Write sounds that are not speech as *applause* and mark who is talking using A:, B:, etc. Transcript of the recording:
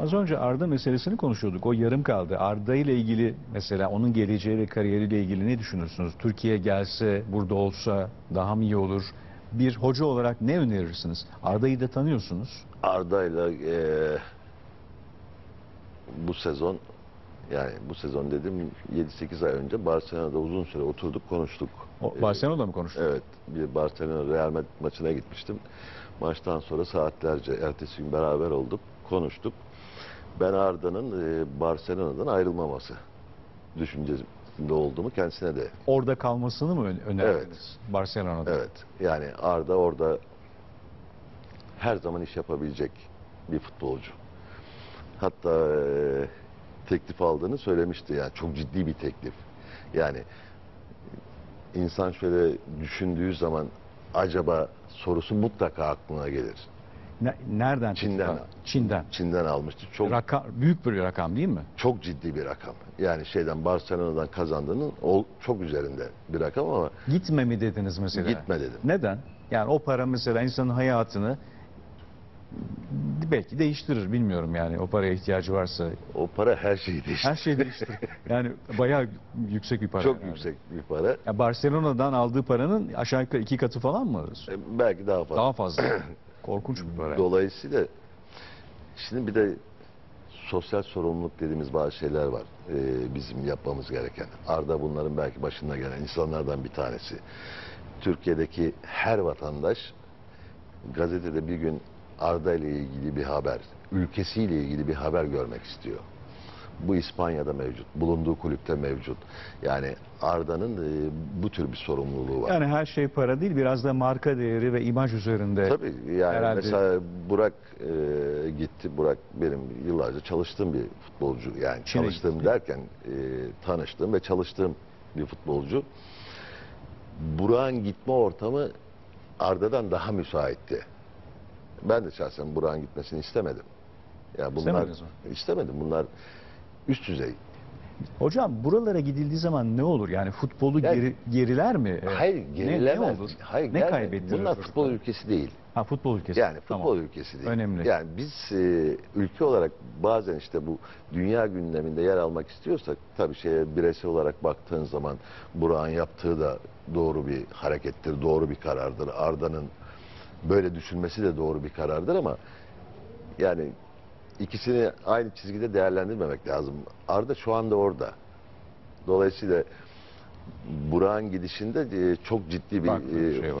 A: Az önce Arda meselesini konuşuyorduk. O yarım kaldı. Arda ile ilgili mesela onun geleceği ve kariyeriyle ilgili ne düşünürsünüz? Türkiye gelse, burada olsa daha mı iyi olur? Bir hoca olarak ne önerirsiniz? Arda'yı da tanıyorsunuz.
B: Arda'yla eee bu sezon yani bu sezon dedim 7-8 ay önce Barcelona'da uzun süre oturduk konuştuk.
A: O,
B: Ee,
A: Barcelona'da mı konuştunuz?
B: Evet bir Barcelona Real Madrid maçına gitmiştim. Maçtan sonra saatlerce ertesi gün beraber olduk konuştuk. Ben Arda'nın eee, Barcelona'dan ayrılmaması düşüncesinde olduğumu kendisine de
A: Orada kalmasını mı ön- önerdiniz? Barcelona'da.
B: Evet. Yani Arda orada her zaman iş yapabilecek bir futbolcu. Hatta eee, teklif aldığını söylemişti. Yani çok ciddi bir teklif. Yani insan şöyle düşündüğü zaman acaba sorusu mutlaka aklına gelir.
A: Ne- nereden?
B: Çin'den.
A: teklif- Çin'den.
B: Çin'den almıştı. Çok
A: Rakam, büyük bir rakam değil mi?
B: çok ciddi bir rakam. Yani şeyden Barcelona'dan kazandığının ol- çok üzerinde bir rakam ama
A: Gitme mi dediniz mesela?
B: Gitme dedim.
A: Neden? Yani o para mesela insanın hayatını belki değiştirir bilmiyorum yani o paraya ihtiyacı varsa.
B: o para her şeyi değiştirir.
A: Her şey değiştirir. *laughs* Yani bayağı yüksek bir para.
B: Çok
A: yani.
B: yüksek bir para.
A: Ya Barcelona'dan aldığı paranın aşağı yukarı iki katı falan mı?
B: E, Belki daha fazla.
A: Daha fazla. *clears throat* Korkunç bir para.
B: Dolayısıyla şimdi bir de sosyal sorumluluk dediğimiz bazı şeyler var. Ee, bizim yapmamız gereken. Arda bunların belki başında gelen insanlardan bir tanesi. Türkiye'deki her vatandaş gazetede bir gün Arda ile ilgili bir haber, ülkesiyle ilgili bir haber görmek istiyor. Bu İspanya'da mevcut, bulunduğu kulüpte mevcut. Yani Arda'nın e, bu tür bir sorumluluğu var.
A: Yani her şey para değil biraz da marka değeri ve imaj üzerinde.
B: Tabii yani
A: Herhalde-
B: mesela Burak e, gitti. Burak benim yıllarca çalıştığım bir futbolcu. Yani
A: Çin'e
B: çalıştığım
A: gitti.
B: derken e, tanıştığım ve çalıştığım bir futbolcu. Burak'ın gitme ortamı Arda'dan daha müsaitti. Ben de şahsen Burak'ın gitmesini istemedim. Ya bunlar istemedim. Bunlar üst düzey.
A: Hocam buralara gidildiği zaman ne olur? Yani futbolu
B: Yani-
A: geri, geriler mi?
B: Hayır
A: ne-
B: gerilemez.
A: Ne, olur?
B: Hayır,
A: ne kaybettirir?
B: Bunlar futbol ülkesi değil.
A: Ha futbol ülkesi.
B: Yani futbol
A: Tamam.
B: ülkesi değil.
A: Önemli.
B: Yani biz e, ülke olarak bazen işte bu dünya gündeminde yer almak istiyorsak tabii şeye bireysel olarak baktığın zaman Burak'ın yaptığı da doğru bir harekettir, doğru bir karardır. Arda'nın böyle düşünmesi de doğru bir karardır ama yani ikisini aynı çizgide değerlendirmemek lazım. Arda şu anda orada. Dolayısıyla Burak'ın gidişinde e, çok ciddi bir
A: Farklı bir
B: e,
A: şey var.